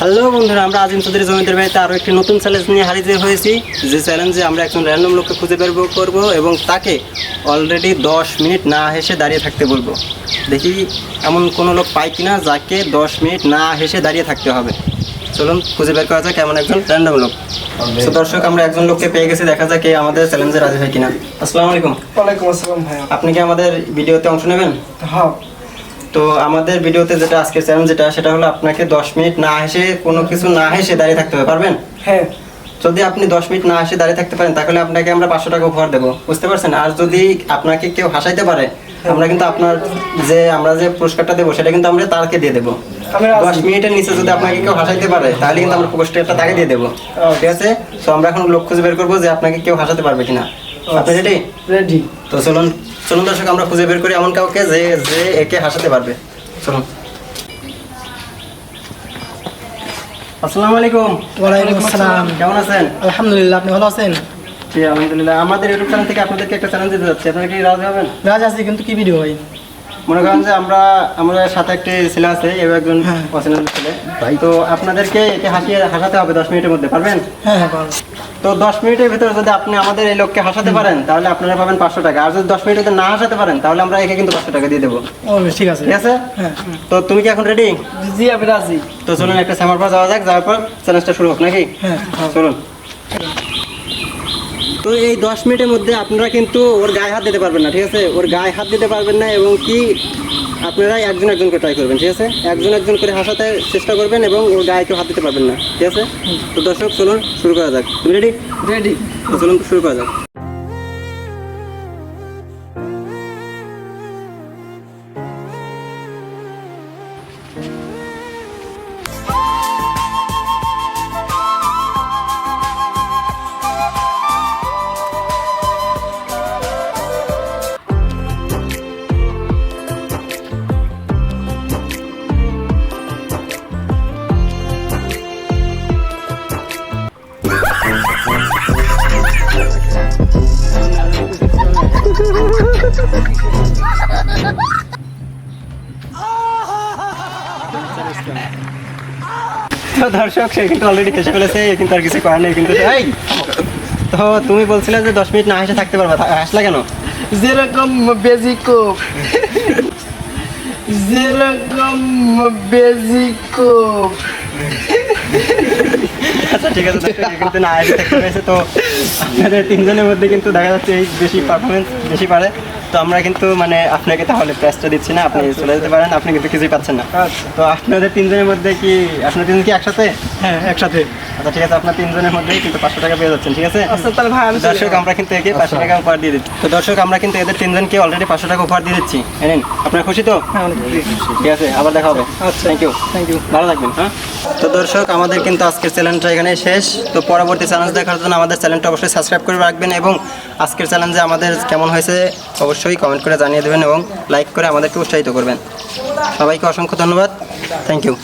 Hello বন্ধুরা আমরা আজিম চৌধুরী জমিদার বাড়িতে আরও একটি নতুন চ্যালেঞ্জ নিয়ে হারিয়ে হয়েছি। যে চ্যালেঞ্জে আমরা একজন র্যান্ডম লোককে খুঁজে বের করব এবং তাকে অলরেডি দশ মিনিট না হেসে দাঁড়িয়ে থাকতে বলব। দেখি এমন কোনো লোক পাই কিনা যাকে দশ মিনিট না হেসে দাঁড়িয়ে থাকতে হবে। চলুন খুঁজে বের করা যাক এমন একজন র্যান্ডম লোক। তো দর্শক আমরা একজন লোককে পেয়ে গেছি দেখা যাক আমাদের চ্যালেঞ্জে রাজি হয় কিনা। আসসালামু আলাইকুম। ওয়ালাইকুম আসসালাম ভাইয়া। আপনি কি আমাদের ভিডিওতে অংশ নেবেন? হ্যাঁ। তো আমাদের ভিডিওতে যেটা আজকের চ্যালেঞ্জ যেটা সেটা হলো আপনাকে দশ মিনিট না হেসে কোনো কিছু না হেসে দাঁড়িয়ে থাকতে হবে পারবেন? হ্যাঁ। যদি আপনি দশ মিনিট না হেসে দাঁড়িয়ে থাকতে পারেন তাহলে আপনাকে আমরা পাঁচশো টাকা উপহার দেবো। বুঝতে পারছেন? আর যদি আপনাকে কেউ হাসাইতে পারে আমরা কিন্তু আপনার যে আমরা যে পুরস্কারটা দেবো সেটা কিন্তু আমরা তাকে দিয়ে দেবো। দশ মিনিটের নিচে যদি আপনাকে কেউ হাসাইতে পারে তাহলে কিন্তু আমরা পুরস্কারটা তাকে দিয়ে দেবো। ঠিক আছে? তো আমরা এখন লক্ষ্য বের করব যে আপনাকে কেউ হাসাতে পারবে কিনা। আপনি রেডি রেডি তো চলুন চলুন দর্শক আমরা খুঁজে বের করি এমন কাউকে যে যে একে হাসাতে পারবে। চলুন। আসসালামু আলাইকুম। ওয়ালাইকুম আসসালাম। কেমন আছেন? আলহামদুলিল্লাহ আপনি ভালো আছেন? জি আলহামদুলিল্লাহ। আমাদের ইউটিউব চ্যানেল থেকে আপনাদেরকে একটা চ্যানেল দিতে যাচ্ছি? আপনারা কি রাজি হবেন? রাজ আছি কিন্তু কি ভিডিও ভাই? মনে করেন যে আমরা আমাদের সাথে একটি ছেলে আছে এবার একজন হ্যাঁ। অচেনা ছেলে। তো আপনাদেরকে একে হাসিয়ে হাসাতে হবে দশ মিনিটের মধ্যে পারবেন? হ্যাঁ হ্যাঁ। তো দশ মিনিটের ভিতরে যদি আপনি আমাদের এই লোককে হাসাতে পারেন তাহলে আপনারা পাবেন পাঁচশো টাকা। আর যদি দশ মিনিটের ভিতরে না হাসাতে পারেন তাহলে আমরা একে কিন্তু পাঁচশো টাকা দিয়ে দেবো। ঠিক আছে। ঠিক আছে? তো তুমি কি এখন রেডি জি আমি রাজি। তো চলুন একটা সামার পর যাওয়া যাক যাওয়ার পর চ্যালেঞ্জটা শুরু হোক নাকি? হ্যাঁ চলুন। তো এই দশ মিনিটের মধ্যে আপনারা কিন্তু ওর গায়ে হাত দিতে পারবেন না ঠিক আছে? ওর গায়ে হাত দিতে পারবেন না এবং কি আপনারা একজন একজন করে ট্রাই করবেন ঠিক আছে? একজন একজন করে হাসাতে চেষ্টা করবেন এবং ওর গায়ে কেউ হাত দিতে পারবেন না ঠিক আছে? তো দর্শক চলুন শুরু করা যাক। রেডি রেডি চলুন শুরু করা যাক। দর্শক, সে কিন্তু অলরেডি খেসে ফেলেছে কিন্তু আর কিছু করার নেই, কিন্তু এই! তো তুমি বলছিলে যে দশ মিনিট না হেসে থাকতে পারবা হাসলা কেন? যেরকম বেজিকো যেরকম বেজিকো আচ্ছা ঠিক আছে না তো আপনাদের তিনজনের মধ্যে কিন্তু দেখা যাচ্ছে এই বেশি পারফরমেন্স বেশি পারে। তো আমরা কিন্তু মানে আপনাকে তাহলে প্রাইসটা দিচ্ছি না আপনি চলে যেতে পারেন আপনি কিন্তু কিছুই পাচ্ছেন না। আচ্ছা। তো আপনাদের তিনজনের মধ্যে কি আপনার তিনজন কি একসাথে? হ্যাঁ একসাথে। আচ্ছা ঠিক আছে আপনার তিনজনের মধ্যেই কিন্তু পাঁচশো টাকা পেয়ে যাচ্ছেন ঠিক আছে? আচ্ছা তাহলে ভাই দর্শক আমরা কিন্তু একে পাঁচশো টাকা উপহার দিয়ে দিচ্ছি। তো দর্শক আমরা কিন্তু এদের তিনজনকে অলরেডি পাঁচশো টাকা উপহার দিয়ে দিচ্ছি। এনেন আপনার খুশি তো? হ্যাঁ ঠিক আছে আবার দেখা হবে। আচ্ছা। থ্যাংক ইউ থ্যাংক ইউ ভালো থাকবেন হ্যাঁ? তো দর্শক আমাদের কিন্তু আজকের চ্যালেঞ্জটা এখানে শেষ। তো পরবর্তী চ্যালেঞ্জ দেখার জন্য আমাদের চ্যানেলটা অবশ্যই সাবস্ক্রাইব করে রাখবেন এবং আজকের চ্যালেঞ্জে আমাদের কেমন হয়েছে অবশ্যই কমেন্ট করে জানিয়ে দেবেন এবং লাইক করে আমাদেরকে উৎসাহিত করবেন। সবাইকে অসংখ্য ধন্যবাদ। Thank you